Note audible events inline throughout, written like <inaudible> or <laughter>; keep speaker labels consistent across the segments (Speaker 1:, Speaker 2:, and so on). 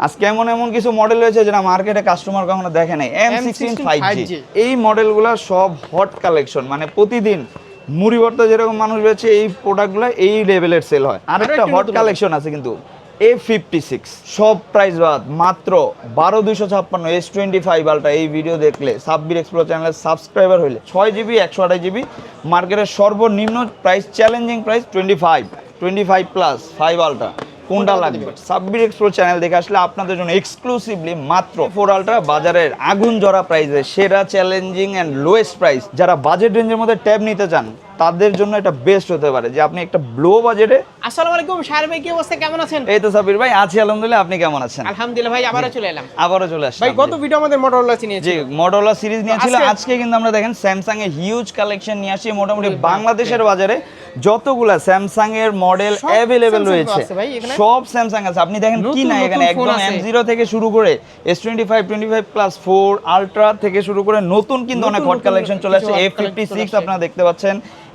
Speaker 1: আজকে এমন এমন কিছু মডেল রয়েছে যেটা মার্কেটে কাস্টমার কখনো দেখে নাই? এম সিক্সটিন ফাইভ জি এই মডেলগুলো সব হট কালেকশন মানে প্রতিদিন মুড়ি ভর্তা যেরকম মানুষ রয়েছে এই প্রোডাক্টগুলো এই লেভেলের সেল হয়। আরেকটা
Speaker 2: একটি
Speaker 1: হট কালেকশন আছে কিন্তু এ ফিফটি সিক্স সব প্রাইস বাদ মাত্র বারো দুইশো ছাপ্পান্ন এস টোয়েন্টি ফাইভ আলটা এই ভিডিও দেখলে সাব্বির এক্সপ্লোর চ্যানেলের সাবস্ক্রাইবার হইলে ছয় জিবি একশো আঠাশ জিবি মার্কেটের সর্বনিম্ন price challenging price twenty five twenty five plus five ultra কোনটা লাগবে? সাব্বির এক্সপ্লোর চ্যানেল দেখে আসলে আপনাদের জন্য এক্সক্লুসিভলি মাত্র ফোর আলট্রা বাজারের আগুন জরা প্রাইসে সেরা চ্যালেঞ্জিং অ্যান্ড লোয়েস্ট প্রাইস যারা বাজেট রেঞ্জের মধ্যে ট্যাব নিতে চান তাদের জন্য এটা বেস্ট হতে পারে। যে আপনি একটা ব্লো বাজেটে
Speaker 2: আসসালামু আলাইকুম শাহের ভাই কি অবস্থা? কেমন আছেন?
Speaker 1: এই তো সাবির ভাই আছি আলহামদুলিল্লাহ আপনি কেমন আছেন?
Speaker 2: আলহামদুলিল্লাহ ভাই আবারও চলে এলাম।
Speaker 1: আবারও চলে আসলাম
Speaker 2: ভাই গত ভিডিও আমাদের মোটরোলা চিনিয়েছি
Speaker 1: জি মডেলা সিরিজ নিয়েছিল
Speaker 2: আজকে-
Speaker 1: আজকে কিন্তু আমরা দেখেন স্যামসাং এর হিউজ কালেকশন নিয়ে আসি। মোটামুটি বাংলাদেশের বাজারে যতগুলা স্যামসাং এর মডেল অ্যাভেলেবেল রয়েছে? সব স্যামসাং আছে। আপনি দেখেন কি না এখানে? একদম এম জিরো থেকে শুরু করে S twenty five twenty five plus four ultra থেকে শুরু করে নতুন কিন্তু অনেক হট কালেকশন চলে আসছে। এফ ফিফটি সিক্স আপনারা দেখতে পাচ্ছেন।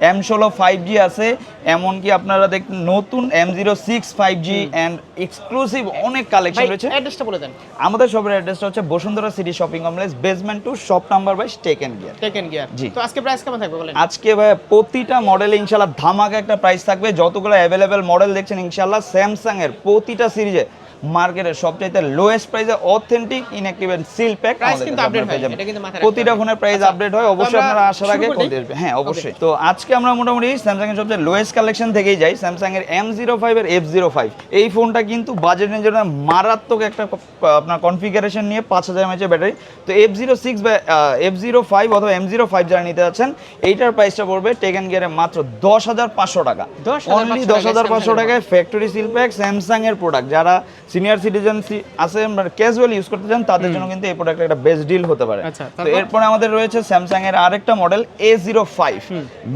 Speaker 1: এম ষোলো ফাইভ জি আছে এমনকি আপনারা দেখ নতুন M zero six five G and exclusive অনেক কালেকশন রয়েছে।
Speaker 2: অ্যাড্রেসটা বলে দেন।
Speaker 1: আমাদের শপের অ্যাড্রেসটা হচ্ছে Bashundhara city shopping complex basement two shop number by tech and gear
Speaker 2: tech and gear
Speaker 1: জি।
Speaker 2: তো আজকে প্রাইস কেমন থাকবে বলেন?
Speaker 1: আজকে ভাই প্রতিটা মডেলে ইনশাল্লাহ ধামাকা একটা প্রাইস থাকবে। যতগুলো অ্যাভেলেবেল মডেল দেখছেন ইনশাল্লাহ স্যামসাং এর প্রতিটা সিরিজে মার্কেটের সবচাইতে লোয়েস্ট প্রাইসে authentic inactive and seal pack
Speaker 2: হয়,
Speaker 1: প্রতিটা। ফোনের প্রাইস
Speaker 2: আচ্ছা,
Speaker 1: আপডেট হয় অবশ্যই আপনারা আসার আগে কল? আসবে হ্যাঁ অবশ্যই। তো আজকে আমরা মোটামুটি স্যামসাং এর সবচেয়ে লোয়েস্ট কালেকশন থেকেই যাই। স্যামসাং এর এম জিরো ফাইভ এর এফ জিরো ফাইভ এই ফোনটা কিন্তু বাজেট রেঞ্জের মারাত্মক একটা আপনার কনফিগারেশন নিয়ে পাঁচ হাজার এমএচের ব্যাটারি তো এফ জিরো সিক্স বা এফ জিরো ফাইভ অথবা এম জিরো ফাইভ যারা নিতে যাচ্ছেন এইটার প্রাইসটা পড়বে টেক টেকেন গিয়ারে মাত্র দশ হাজার পাঁচশো টাকা।
Speaker 2: 10,500
Speaker 1: অনলি দশ হাজার পাঁচশো টাকায় ফ্যাক্টরি সিল প্যাক স্যামসাং এর প্রোডাক্ট যারা সিনিয়র সিটিজেন আছে মানে ক্যাজুয়াল ইউজ করতে চান তাদের জন্য কিন্তু এই প্রোডাক্ট একটা বেস্ট ডিল হতে পারে।
Speaker 2: আচ্ছা,
Speaker 1: তো? এরপরে আমাদের রয়েছে স্যামসাং এর আরেকটা model A zero five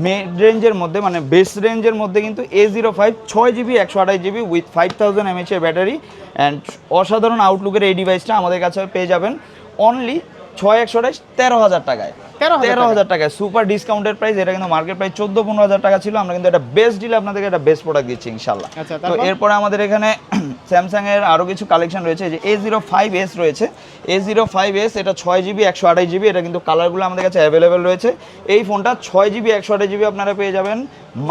Speaker 1: mid রেঞ্জের মধ্যে মানে বেস রেঞ্জের মধ্যে কিন্তু এ জিরো ফাইভ ছয় জিবি একশো আঠাশ GB with five thousand mAh এর ব্যাটারি অ্যান্ড অসাধারণ আউটলুকের এই ডিভাইসটা আমাদের কাছে পেয়ে যাবেন। অনলি ছয় একশো আঠাশ তেরো হাজার টাকায়।
Speaker 2: 13,000
Speaker 1: তেরো হাজার টাকায় সুপার ডিসকাউন্টের প্রাইস এটা কিন্তু মার্কেট প্রাইস চোদ্দ পনেরো হাজার টাকা ছিল। আমরা কিন্তু একটা বেস্ট ডিল আপনাদেরকে একটা বেস্ট প্রোডাক্ট দিচ্ছি ইনশাল্লাহ
Speaker 2: আচ্ছা,
Speaker 1: তো? এরপরে আমাদের এখানে <clears throat> স্যামসাং এর আরও কিছু কালেকশন রয়েছে যে এ জিরো ফাইভ এস রয়েছে। এ জিরো ফাইভ এস এটা ছয় জিবি একশো আঠাশ জিবি এটা কিন্তু কালারগুলো আমাদের কাছে অ্যাভেলেবেল রয়েছে। এই ফোনটা ছয় জিবি একশো আঠাশ জিবি আপনারা পেয়ে যাবেন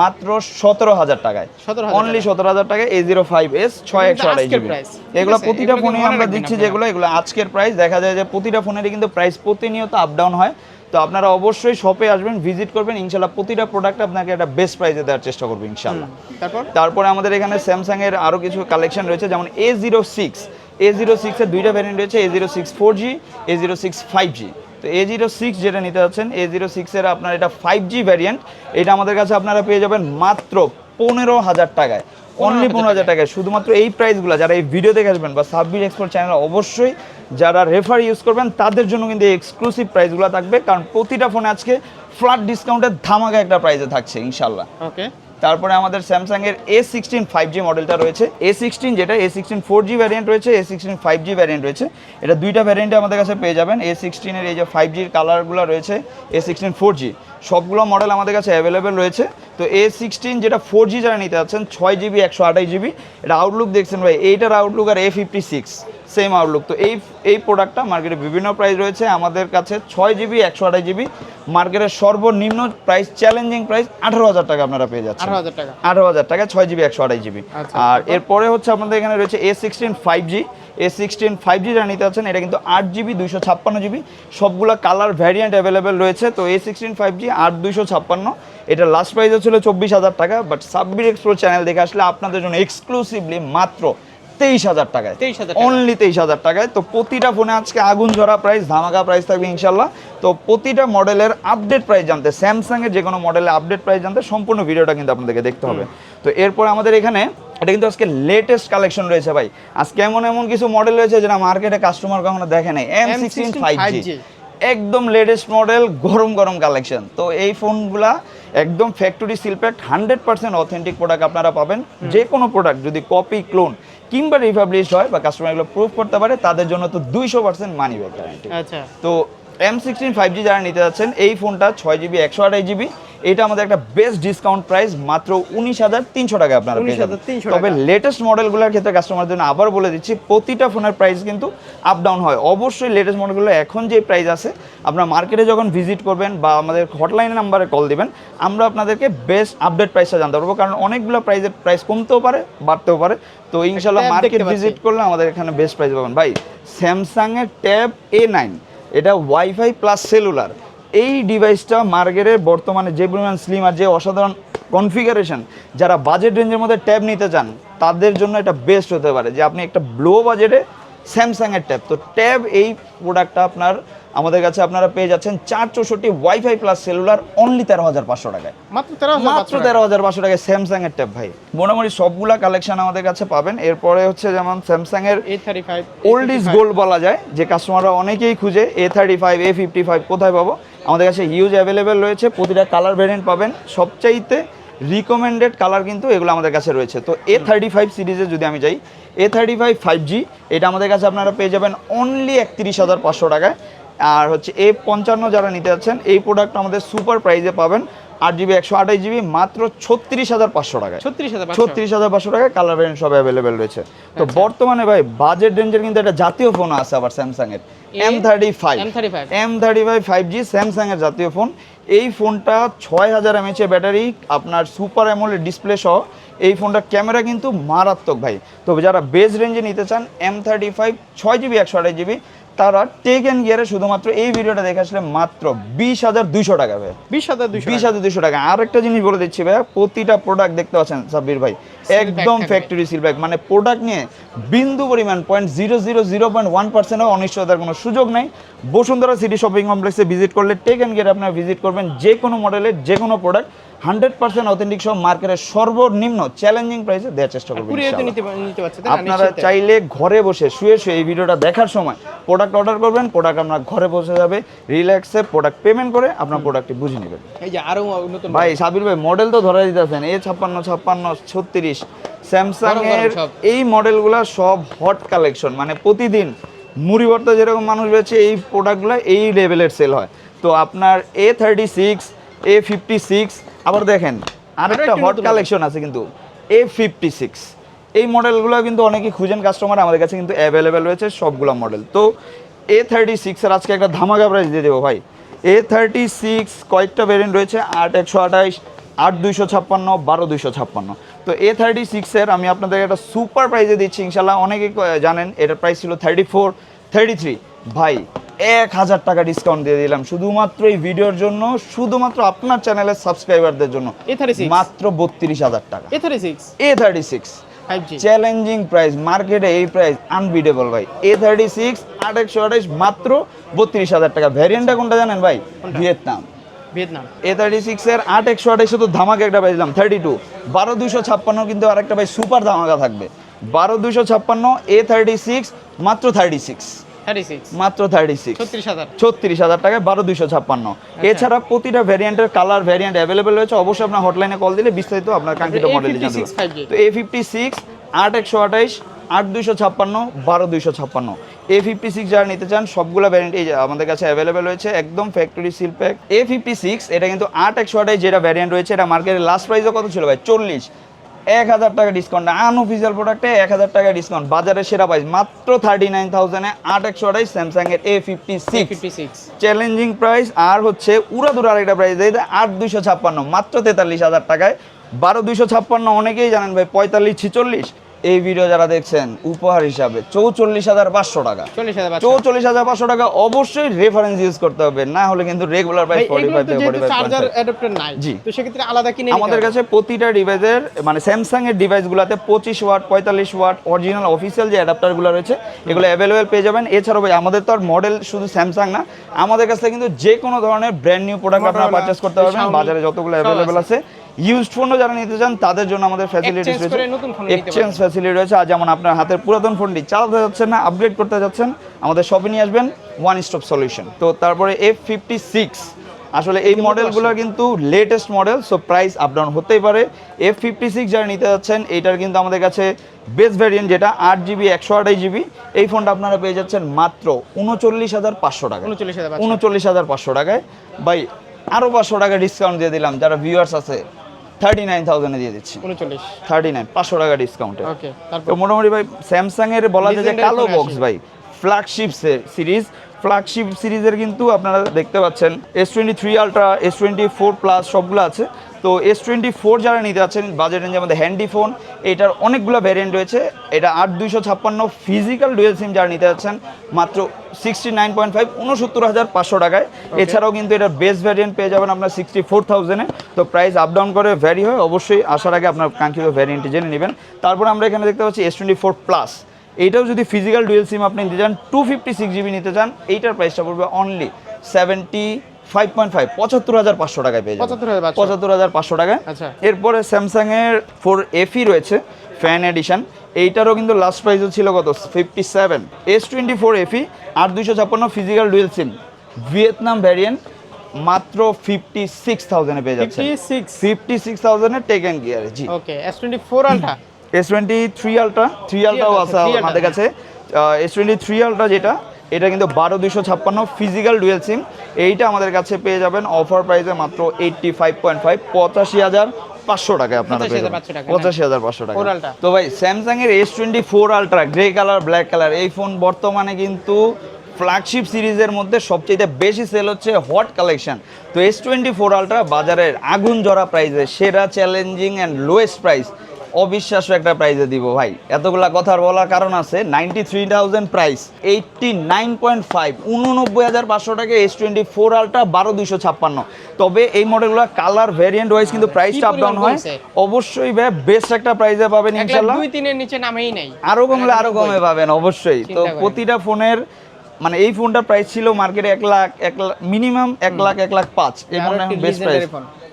Speaker 1: মাত্র সতেরো হাজার টাকায়।
Speaker 2: 17,000
Speaker 1: অনলি
Speaker 2: টাকা।
Speaker 1: সতেরো হাজার টাকায় এ জিরো ফাইভ এস ছয় একশো আঠাশ জিবি এগুলো প্রতিটা ফোনে আমরা দিচ্ছি যেগুলো এগুলো আজকের প্রাইস দেখা যায় যে প্রতিটা ফোনেরই কিন্তু প্রাইস প্রতিনিয়ত আপ ডাউন হয়। তো আপনারা অবশ্যই শপে আসবেন ভিজিট করবেন ইনশাল্লাহ প্রতিটা প্রোডাক্ট আপনাকে একটা বেস্ট প্রাইসে দেওয়ার চেষ্টা করব ইনশাল্লাহ
Speaker 2: তারপর?
Speaker 1: তারপরে আমাদের এখানে স্যামসাং এর আরও কিছু কালেকশন রয়েছে যেমন A zero six A zero সিক্সের দুইটা ভ্যারিয়েন্ট রয়েছে A zero six four G A zero six five G তো এ জিরো সিক্স যেটা নিতে যাচ্ছেন এ জিরো সিক্সের আপনার এটা ফাইভ জি ভ্যারিয়েন্ট এটা আমাদের কাছে আপনারা পেয়ে যাবেন মাত্র পনেরো হাজার টাকায়। অনলি পনেরো হাজার টাকায়। শুধুমাত্র এই প্রাইসগুলো যারা এই ভিডিও দেখে আসবেন বা সাব্বির এক্সপোর্ট চ্যানেল অবশ্যই যারা রেফার ইউজ করবেন তাদের জন্য কিন্তু এক্সক্লুসিভ প্রাইসগুলো থাকবে। কারণ প্রতিটা ফোনে আজকে ফ্ল্যাট ডিসকাউন্টের ধামাকা একটা প্রাইসে থাকছে ইনশাল্লাহ
Speaker 2: ওকে
Speaker 1: তারপরে আমাদের স্যামসাং এর এ সিক্সটিন ফাইভ জি মডেলটা রয়েছে। এ সিক্সটিন যেটা? A sixteen four G variant রয়েছে A sixteen five G variant রয়েছে। এটা দুইটা ভ্যারিয়েন্টে আমাদের কাছে পেয়ে যাবেন। এ সিক্সটিনের এই যে ফাইভ জির কালারগুলো রয়েছে এ সিক্সটিন ফোর জি সবগুলো মডেল আমাদের কাছে অ্যাভেলেবেল রয়েছে। তো এ সিক্সটিন যেটা ফোর জি যারা নিতে যাচ্ছেন ছয় জিবি একশো আঠাশ জিবি এটা আউটলুক দেখছেন ভাই। এইটার outlook R A fifty six same outlook তো এই এই প্রোডাক্টটা মার্কেটে বিভিন্ন প্রাইস রয়েছে। আমাদের কাছে ছয় জিবি একশো আঠাশ জিবি মার্কেটের সর্বনিম্ন প্রাইস চ্যালেঞ্জিং প্রাইস আঠারো হাজার টাকা আপনারা পেয়ে যাচ্ছেন।
Speaker 2: আঠারো হাজার টাকা।
Speaker 1: ছয় জিবি একশো আঠাশ জিবি
Speaker 2: আচ্ছা,
Speaker 1: আর এরপরে হচ্ছে আপনাদের এখানে রয়েছে A sixteen five G A sixteen five G যারা নিতে আছেন এটা কিন্তু আট জিবি দুইশো ছাপ্পান্ন জিবি সবগুলো কালার ভ্যারিয়েন্ট অ্যাভেলেবেল রয়েছে। তো এ সিক্সটিন ফাইভ জি আট দুইশো ছাপ্পান্ন। এটা লাস্ট প্রাইস ছিল চব্বিশ হাজার টাকা বাট সাব্বির এক্সপ্রো চ্যানেল দেখে আসলে আপনাদের জন্য এক্সক্লুসিভলি মাত্র তেইশ হাজার টাকায়।
Speaker 2: 23,000 টাকা।
Speaker 1: অনলি তেইশ হাজার টাকায়। তো প্রতিটা ফোনে আজকে আগুন ঝরা প্রাইস ধামাকা প্রাইস থাকবে ইনশাল্লাহ তো প্রতিটা মডেলের আপডেট প্রাইস জানতে স্যামসাং এর যে কোনো মডেলের আপডেট প্রাইস জানতে সম্পূর্ণ ভিডিওটা কিন্তু আপনাদেরকে দেখতে হবে। তো এরপর আমাদের এখানে এটা কিন্তু আজকে লেটেস্ট কালেকশন রয়েছে ভাই। আজকে এমন এমন কিছু মডেল রয়েছে যেটা মার্কেটে কাস্টমার কখনো দেখে নাই। এম সিক্সটিন ফাইভ জি একদম লেটেস্ট মডেল গরম গরম কালেকশন তো এই ফোনগুলা একদম factory seal packed hundred percent authentic product আপনারা পাবেন। যে কোনো প্রোডাক্ট যদি কপি ক্লোন কিংবা রিপাবলিশ হয় বা কাস্টমার এগুলো প্রুভ করতে পারে তাদের জন্য তো দুইশো পার্সেন্ট মানি ব্যাক গ্যারান্টি
Speaker 2: আচ্ছা।
Speaker 1: তো এম সিক্সটিন ফাইভ জি যারা নিতে যাচ্ছেন এই ফোনটা ছয় জিবি একশো আঠাশ জিবি এটা আমাদের একটা বেস্ট ডিসকাউন্ট প্রাইস মাত্র উনিশ হাজার তিনশো টাকা আপনারা পেয়ে যাবেন।
Speaker 2: 19,300
Speaker 1: তবে লেটেস্ট মডেলগুলোর ক্ষেত্রে কাস্টমারদের জন্য আবার বলে দিচ্ছি প্রতিটা ফোনের প্রাইস কিন্তু আপ ডাউন হয়। অবশ্যই লেটেস্ট মডেলগুলো এখন যে প্রাইস আছে আপনার মার্কেটে যখন ভিজিট করবেন বা আমাদের হটলাইন নাম্বারে কল দিবেন আমরা আপনাদেরকে বেস্ট আপডেট প্রাইসটা জানতে পারব। কারণ অনেকগুলো প্রাইসের প্রাইস কমতেও পারে বাড়তেও পারে। তো ইনশাল্লাহ মার্কেট ভিজিট করলে আমাদের এখানে বেস্ট প্রাইস পাবেন। ভাই স্যামসাংয়ের ট্যাব এ নাইন এটা ওয়াইফাই প্লাস সেলুলার এই ডিভাইসটা মার্কেটের বর্তমানে যে পরিমাণ স্লিম আর যে অসাধারণ কনফিগারেশন যারা বাজেট রেঞ্জের মধ্যে ট্যাব নিতে চান, তাদের জন্য এটা বেস্ট হতে পারে। যে আপনি একটা ব্লো বাজেটে স্যামসাংয়ের ট্যাব তো ট্যাব এই প্রোডাক্টটা আপনার আমাদের কাছে আপনারা পেয়ে যাচ্ছেন চার চৌষট্টি ওয়াইফাই প্লাস সেলুলার অনলি তেরো হাজার পাঁচশো টাকায়।
Speaker 2: মাত্র তেরো
Speaker 1: মাত্র তেরো হাজার পাঁচশো টাকায় স্যামসাং এর ট্যাব ভাই। মোটামুটি সবগুলা কালেকশন আমাদের কাছে পাবেন। এরপরে হচ্ছে যেমন স্যামসাং এর ওল্ড ইজ গোল্ড বলা যায় যে কাস্টমাররা অনেকেই খুঁজে A thirty five A fifty five কোথায় পাবো? আমাদের কাছে হিউজ অ্যাভেলেবেল রয়েছে প্রতিটা কালার ভেরিয়েন্ট পাবেন। সবচাইতে রিকমেন্ডেড কালার কিন্তু এগুলো আমাদের কাছে রয়েছে। তো এ থার্টি ফাইভ সিরিজে যদি আমি যাই A thirty five five G এটা আমাদের কাছে আপনারা পেয়ে যাবেন অনলি একত্রিশ হাজার পাঁচশো টাকায়। আর হচ্ছে এ পঞ্চান্ন যারা নিতে যাচ্ছেন এই প্রোডাক্ট আমাদের সুপার প্রাইজে পাবেন। আট জিবি একশো আঠাশ জিবি মাত্র ছত্রিশ হাজার পাঁচশো টাকায়।
Speaker 2: ছত্রিশ হাজার
Speaker 1: ছত্রিশ হাজার পাঁচশো টাকায় কালার ভেরিয়েন্ট সব অ্যাভেলেবেল রয়েছে। তো বর্তমানে ভাই বাজেট রেঞ্জের কিন্তু একটা জাতীয় ফোন আছে আবার স্যামসাং এর। M thirty five M thirty five five G Samsung এর জাতীয় ফোন এই ফোনটা ছয় হাজার এমএচ ব্যাটারি আপনার সুপার অ্যামোলেড ডিসপ্লে সহ। এই ফোনটার ক্যামেরা কিন্তু মারাত্মক ভাই। তো যারা বেস রেঞ্জে নিতে চান এম থার্টি ফাইভ ছয় জিবি একশো আঠাশ জিবি তারা টেক অ্যান্ড গিয়ারে শুধুমাত্র এই ভিডিওটা দেখে আসলে মাত্র বিশ হাজার দুইশো টাকা ভাই।
Speaker 2: বিশ হাজার দুইশো
Speaker 1: বিশ হাজার দুশো টাকা। আর একটা জিনিস বলে দিচ্ছি ভাইয়া প্রতিটা প্রোডাক্ট দেখতে পাচ্ছেন সাব্বির ভাই। একদম ফ্যাক্টরি সিল ব্যাগ মানে প্রোডাক্ট নিয়ে বিন্দু পরিমাণ point zero zero zero point one পার্সেন্টও অনিশ্চয়তার কোনো সুযোগ নেই। বসুন্ধরা সিটি শপিং কমপ্লেক্সে ভিজিট করলে টেক অ্যান্ড গিয়ে আপনারা ভিজিট করবেন। যে কোনো মডেলের যে কোনো প্রোডাক্ট হান্ড্রেড পার্সেন্ট অথেন্টিক সব মার্কেটের সর্বনিম্ন চ্যালেঞ্জিং প্রাইসে দেওয়ার চেষ্টা করবেন? আপনারা চাইলে ঘরে বসে শুয়ে শুয়ে এই ভিডিওটা দেখার সময় প্রোডাক্ট অর্ডার করবেন প্রোডাক্ট আপনার ঘরে বসে যাবে রিল্যাক্সে প্রোডাক্ট পেমেন্ট করে আপনার প্রোডাক্টটি বুঝে নেবেন।
Speaker 2: এই যে আরও নতুন
Speaker 1: ভাই সাবির ভাই মডেল তো ধরে দিতেছেন এ ছাপ্পান্ন ছাপ্পান্ন ছত্রিশ স্যামসাং এর এই মডেলগুলো সব হট কালেকশন মানে প্রতিদিন মুড়ি ভর্তা যেরকম মানুষ রয়েছে এই প্রোডাক্টগুলো এই লেভেলের সেল হয়। তো আপনার A thirty six A fifty six আবার দেখেন আরেকটা
Speaker 2: একটি
Speaker 1: হট কালেকশন আছে কিন্তু এ ফিফটি সিক্স এই মডেলগুলো কিন্তু অনেকেই খুঁজেন কাস্টমার আমাদের কাছে কিন্তু অ্যাভেলেবেল রয়েছে সবগুলো মডেল তো এ থার্টি সিক্সের আজকে একটা ধামাকা প্রাইস দিয়ে দেবো ভাই। এ থার্টি সিক্স কয়েকটা ভেরিয়েন্ট রয়েছে আট একশো আঠাইশ আট দুইশো ছাপ্পান্ন বারো দুইশো ছাপ্পান্ন। তো এ থার্টি সিক্সের আমি আপনাদের একটা সুপার প্রাইজে দিচ্ছি ইনশাল্লাহ অনেকেই জানেন এটার প্রাইস ছিল থার্টি ফোর থার্টি থ্রি ভাই এক হাজার টাকা ডিসকাউন্ট দিয়ে দিলাম শুধুমাত্র এই ভিডিওর জন্য শুধুমাত্র আপনার চ্যানেলের সাবস্ক্রাইবারদের জন্য। মাত্র বত্রিশ হাজার টাকা।
Speaker 2: A thirty six
Speaker 1: A thirty six challenging price মার্কেটে এই প্রাইস আনবিটেবল ভাই। এ থার্টি সিক্স আট একশো আঠাইশ মাত্র বত্রিশ হাজার টাকা। ভ্যারিয়েন্টটা কোনটা জানেন ভাই? ভিয়েতনাম।
Speaker 2: ভিয়েতনাম।
Speaker 1: এ থার্টি সিক্সের আট একশো আঠাইশে তো ধামাকা একটা পাইছিলাম থার্টি টু বারো দুশো ছাপ্পান্ন কিন্তু আরেকটা ভাই সুপার ধামাকা থাকবে। বারো দুশো ছাপ্পান্ন এ থার্টি সিক্স মাত্র থার্টি সিক্স মাত্র থার্টি সিক্স
Speaker 2: ছত্রিশ হাজার
Speaker 1: টাকায় বারো দুইশো ছাপ্পান্ন। এছাড়া প্রতিটা ভ্যারিয়েন্টের কালার ভ্যারিয়েন্ট অ্যাভেলেবেল রয়েছে। অবশ্যই আপনার হটলাইনে কল দিলে বিস্তারিত আপনার কাঙ্ক্ষিত মডেল জানতে। তো এ ফিফটি সিক্স আট একশো আঠাইশ আট দুইশো ছাপ্পান্ন বারো দুইশো ছাপ্পান্ন। এ ফিফটি সিক্স যারা নিতে চান সবগুলো ভ্যারিয়েন্ট এই আমাদের কাছে অ্যাভেলেবেল রয়েছে। একদম factory seal pack A fifty six এটা কিন্তু আট একশো আঠাইশ যেটা ভ্যারিয়েন্ট রয়েছে এটা মার্কেটের লাস্ট প্রাইসও কত ছিল ভাই? চল্লিশ। এক হাজার টাকা ডিসকাউন্ট আনঅফিসিয়াল প্রোডাক্টে এক হাজার টাকা ডিসকাউন্ট বাজারে সেরা প্রাইস মাত্র থার্টি নাইন থাউজেন্ডে আট একশো আঠাইশ স্যামসাং এর A fifty six challenging price আর হচ্ছে উড়াদুর আরেকটা প্রাইস দেয় আট দুইশো ছাপ্পান্ন মাত্র তেতাল্লিশ হাজার টাকায়। বারো দুইশো ছাপ্পান্ন অনেকেই জানেন ভাই পঁয়তাল্লিশ ছিচল্লিশ। এই ভিডিও যারা দেখছেন উপহার হিসাবে চৌচল্লিশ হাজার পাঁচশো টাকা। চৌচল্লিশ হাজার পাঁচশো টাকা অবশ্যই রেফারেন্স ইউজ করতে হবে না হলে কিন্তু রেগুলার
Speaker 2: ভাই,
Speaker 1: price forty five
Speaker 2: charger adapter নাই
Speaker 1: জি।
Speaker 2: তো সেক্ষেত্রে আলাদা কিনে
Speaker 1: আমাদের কাছে প্রতিটা ডিভাইসের মানে স্যামসাং এর ডিভাইসগুলোতে পঁচিশ ওয়াট পঁয়তাল্লিশ ওয়াট অরিজিনাল অফিসিয়াল যে অ্যাডাপ্টারগুলো রয়েছে এগুলো অ্যাভেলেবেল পেয়ে যাবেন এছাড়াও ভাই আমাদের তো আর মডেল শুধু স্যামসাং না আমাদের কাছে কিন্তু যে কোনো ধরনের ব্র্যান্ড নিউ প্রোডাক্ট আপনারা পারচেস করতে পারবেন বাজারে যতগুলো অ্যাভেলেবেল
Speaker 2: আছে।
Speaker 1: ইউজড ফোনও যারা নিতে চান তাদের জন্য আমাদের
Speaker 2: করে
Speaker 1: রয়েছে এক্সচেঞ্জ ফ্যাসিলিটি রয়েছে আর যেমন আপনার হাতের পুরাতন ফোনটি চালাতে যাচ্ছেন না আপগ্রেড করতে যাচ্ছেন আমাদের শপে নিয়ে আসবেন ওয়ান স্টপ সলিউশন তো তারপরে এফ ফিফটি সিক্স আসলে এই মডেলগুলো কিন্তু latest model so price up down হতেই পারে। এফ ফিফটি সিক্স যারা নিতে যাচ্ছেন এইটার কিন্তু আমাদের কাছে বেস্ট ভ্যারিয়েন্ট যেটা আট জিবি একশো আঠাশ জিবি এই ফোনটা আপনারা পেয়ে যাচ্ছেন মাত্র উনচল্লিশ হাজার পাঁচশো টাকা
Speaker 2: উনচল্লিশ হাজার পাঁচশো।
Speaker 1: উনচল্লিশ হাজার পাঁচশো টাকায়। বাই আরও পাঁচশো টাকা ডিসকাউন্ট দিয়ে দিলাম যারা ভিউয়ার্স আছে। থার্টি নাইন থাউজেন্ডে দিয়ে দিচ্ছি।
Speaker 2: উনচল্লিশ।
Speaker 1: থার্টি নাইন পাঁচশো টাকা ডিসকাউন্টে
Speaker 2: ওকে
Speaker 1: তো মোটামুটি ভাই স্যামসাং এর বলা যায় যে কালো বক্স ভাই ফ্ল্যাগশিপ সিরিজ ফ্ল্যাগশিপ সিরিজের কিন্তু আপনারা দেখতে পাচ্ছেন। S twenty three ultra S twenty four plus সবগুলো আছে। তো এস টোয়েন্টি ফোর যারা নিতে যাচ্ছেন বাজেট রেঞ্জের মধ্যে হ্যান্ডি ফোন এটার অনেকগুলো ভ্যারিয়েন্ট রয়েছে। এটা আট দুইশো ছাপ্পান্ন ফিজিক্যাল ডুয়েল সিম যারা নিতে যাচ্ছেন মাত্র সিক্সটি নাইন পয়েন্ট ফাইভ উনসত্তর হাজার পাঁচশো টাকায়। এছাড়াও কিন্তু এটার বেস্ট ভ্যারিয়েন্ট পেয়ে যাবেন আপনার সিক্সটি ফোর থাউজেন্ডে তো প্রাইস আপ ডাউন করে ভ্যারি হয় অবশ্যই আসার আগে আপনার কাঙ্ক্ষিত ভ্যারিয়েন্টটি জেনে নেবেন। তারপর আমরা এখানে দেখতে পাচ্ছি এস টোয়েন্টি ফোর প্লাস এইটাও যদি ফিজিক্যাল ডুয়েল সিম আপনি নিতে চান টু ফিফটি সিক্স জিবি নিতে চান এইটার প্রাইসটা পড়বে only seventy five point five পঁচাত্তর হাজার পাঁচশো টাকায় পেয়ে যাবেন। পঁচাত্তর হাজার পাঁচশো। টাকায়।
Speaker 2: আচ্ছা।
Speaker 1: এরপরে স্যামসাংয়ের ফোর এফি রয়েছে ফ্যান এডিশন এইটারও কিন্তু লাস্ট প্রাইসও ছিল কত? Fifty seven S twenty four FE আট দুইশো ছাপ্পান্ন physical dual SIM Vietnam variant মাত্র ফিফটি সিক্স থাউজেন্ডে পেয়ে যাচ্ছে
Speaker 2: ফিফটি সিক্স
Speaker 1: থাউজেন্ডে টেকেন গিয়ার জি।
Speaker 2: Okay S twenty four ultra
Speaker 1: S twenty three ultra three আলট্রাও
Speaker 2: Ultra,
Speaker 1: আছে আমাদের কাছে। এস টোয়েন্টি থ্রি আলট্রা যেটা এটা কিন্তু বারো দুশো ছাপ্পান্ন ফিজিক্যাল ডুয়েল সিম এইটা আমাদের কাছে পেয়ে যাবেন অফার প্রাইসে মাত্র এইটটি ফাইভ পয়েন্ট ফাইভ পঁচাশি হাজার পাঁচশো টাকায় আপনারা পেয়ে যাবেন।
Speaker 2: 85,500 টাকা,
Speaker 1: পঁচাশি হাজার পাঁচশো টাকা তো ভাই স্যামসাং এর S twenty four ultra grey colour black colour এই ফোন বর্তমানে কিন্তু ফ্ল্যাগশিপ সিরিজের মধ্যে সবচেয়ে বেশি সেল হচ্ছে হট কালেকশন তো এস টোয়েন্টি ফোর আলট্রা বাজারের আগুন জরা প্রাইসে সেরা চ্যালেঞ্জিং অ্যান্ড লোয়েস্ট প্রাইস অবিশ্বাস্য একটা প্রাইজে দিব ভাই। এতগুলা কথা বলার কারণ আছে ninety three thousand price eighty nine point five উননব্বই হাজার পাঁচশো টাকা এস টোয়েন্টি ফোর আলটা বারো দুইশো ছাপ্পান্ন। তবে এই মডেলগুলো কালার ভ্যারিয়েন্ট ওয়াইজ কিন্তু প্রাইসটা আপ ডাউন হয় অবশ্যই ভাই বেস্ট একটা প্রাইজে পাবেন ইনশাল্লাহ
Speaker 2: দুই তিনের নিচে নামেই নাই।
Speaker 1: আরও কমলে আরও কমে পাবেন অবশ্যই। তো প্রতিটা ফোনের মানে এই ফোনটার প্রাইস ছিল মার্কেটে এক লাখ এক লাখ মিনিমাম এক লাখ এক লাখ পাঁচ। ফোনটা বেস্ট প্রাইস।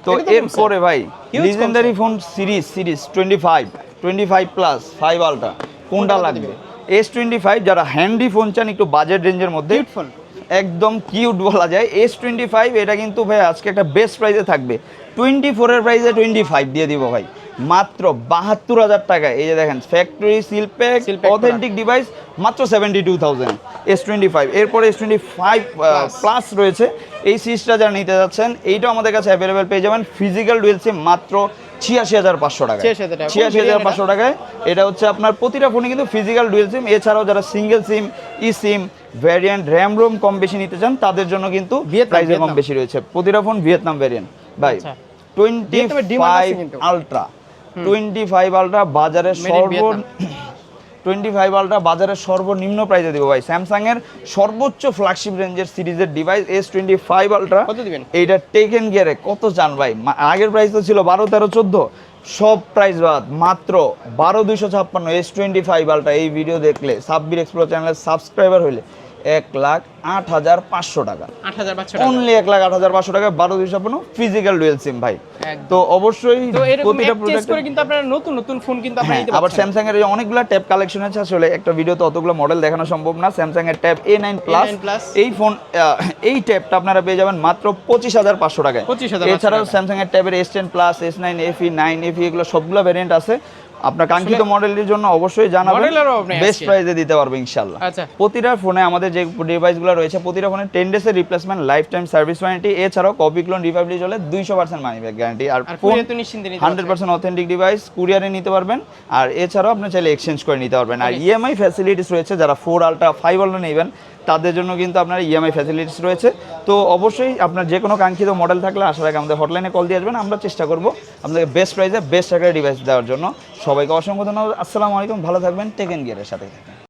Speaker 1: তো
Speaker 2: এর
Speaker 1: পরে ভাই legendary phone series series twenty five twenty five plus five ultra কোনটা লাগবে? এস টোয়েন্টি ফাইভ যারা হ্যান্ডি ফোন চান একটু বাজেট রেঞ্জের মধ্যে
Speaker 2: ফোন
Speaker 1: একদম কিউট বলা যায়। এস টোয়েন্টি ফাইভ এটা কিন্তু ভাই আজকে একটা বেস্ট প্রাইসে থাকবে। টোয়েন্টি ফোরের প্রাইসে টোয়েন্টি ফাইভ দিয়ে দিব ভাই। মাত্র বাহাত্তর হাজার টাকা। এই যে দেখেন factory seal pack authentic device মাত্র seventy two thousand S twenty five এরপরে এস টোয়েন্টি ফাইভ প্লাস রয়েছে। এই সিরিজটা যারা নিতে যাচ্ছেন এইটাও আমাদের কাছে অ্যাভেলেবেল পেয়ে যাবেন। ফিজিক্যাল ডুয়েল সিম মাত্র ছিয়াশি হাজার পাঁচশো টাকা
Speaker 2: 86,000 টাকা। কোন
Speaker 1: ছিয়াশি হাজার পাঁচশো টাকায়। এটা হচ্ছে আপনার প্রতিটা ফোনে কিন্তু ফিজিক্যাল ডুয়েল সিম এছাড়াও যারা single SIM e SIM variant RAM ROM কম বেশি নিতে চান তাদের জন্য কিন্তু প্রাইসে কম বেশি রয়েছে। প্রতিটা ফোন ভিয়েতনাম ভ্যারিয়েন্ট ভাই। Twenty five ultra twenty five ultra বাজারে সর্ব টোয়েন্টি ফাইভ আলট্রা বাজারের সর্বনিম্ন প্রাইসে দিব ভাই। স্যামসাং এর সর্বোচ্চ ফ্ল্যাগশিপ রেঞ্জের সিরিজের device S twenty five ultra
Speaker 2: কত দিবেন?
Speaker 1: এইটা টেকেন গিয়ারে কত চান ভাই? আগের প্রাইস তো ছিল বারো তেরো চোদ্দ। সব প্রাইস বাদ। মাত্র বারো দুইশো ছাপ্পান্ন এস টোয়েন্টি ফাইভ আলট্রা এই ভিডিও দেখলে সাব্বির এক্সপ্লোর চ্যানেলের সাবস্ক্রাইবার হইলে এক লাখ আট হাজার পাঁচশো টাকা। অনলি এক লাখ আট হাজার পাঁচশো টাকা বারো দুইশো ছাপ্পান্ন ফিজিক্যাল ডুয়েল সিম ভাই। তো অবশ্যই প্রতিটা প্রোডাক্ট
Speaker 2: কিন্তু আপনারা নতুন নতুন ফোন কিন্তু আপনারা
Speaker 1: হ্যাঁ, আবার স্যামসাং এর অনেকগুলো ট্যাব কালেকশন আছে। আসলে একটা ভিডিওতে অতগুলো মডেল দেখানো সম্ভব না। স্যামসাং এর ট্যাব এ নাইন প্লাস এই ফোন এই ট্যাবটা আপনারা পেয়ে যাবেন মাত্র পঁচিশ হাজার পাঁচশো টাকায়।
Speaker 2: 25,500
Speaker 1: এছাড়াও। স্যামসাং এর ট্যাবের S ten plus S nine FE nine FE এগুলো সবগুলো ভ্যারিয়েন্ট আছে। আপনার কাঙ্ক্ষিত মডেলের জন্য অবশ্যই জানাবেন। বেস্ট প্রাইসে দিতে পারব ইনশাল্লাহ
Speaker 2: আচ্ছা।
Speaker 1: প্রতিটা ফোনে আমাদের যে ডিভাইসগুলো রয়েছে প্রতিটা ফোনে ten ডেসের replacement life time service warranty এছাড়াও কপি ক্লোন রিপাবলিক চলে দুইশো পার্সেন্ট মানি ব্যাক গ্যারান্টি আর phone hundred percent authentic device কুরিয়ারে নিতে পারবেন। আর এছাড়াও আপনি চাইলে এক্সচেঞ্জ করে নিতে পারবেন। আর ইএমআই ফ্যাসিলিটিস রয়েছে যারা ফোর আলট্রা ফাইভ আলট্রা নেবেন তাদের জন্য কিন্তু আপনার ইএমআই ফ্যাসিলিটিস রয়েছে। তো অবশ্যই আপনার যে কোনো কাঙ্ক্ষিত মডেল থাকলে আসার আগে আমাদের হটলাইনে কল দিয়ে আসবেন, আমরা চেষ্টা করব আপনাদের বেস্ট প্রাইসে বেস্ট টাকার ডিভাইস দেওয়ার জন্য। সবাইকে অসংখ্য ধন্যবাদ, আসসালামু আলাইকুম, ভালো থাকবেন টেকেন গিয়ারের সাথে থাকবেন।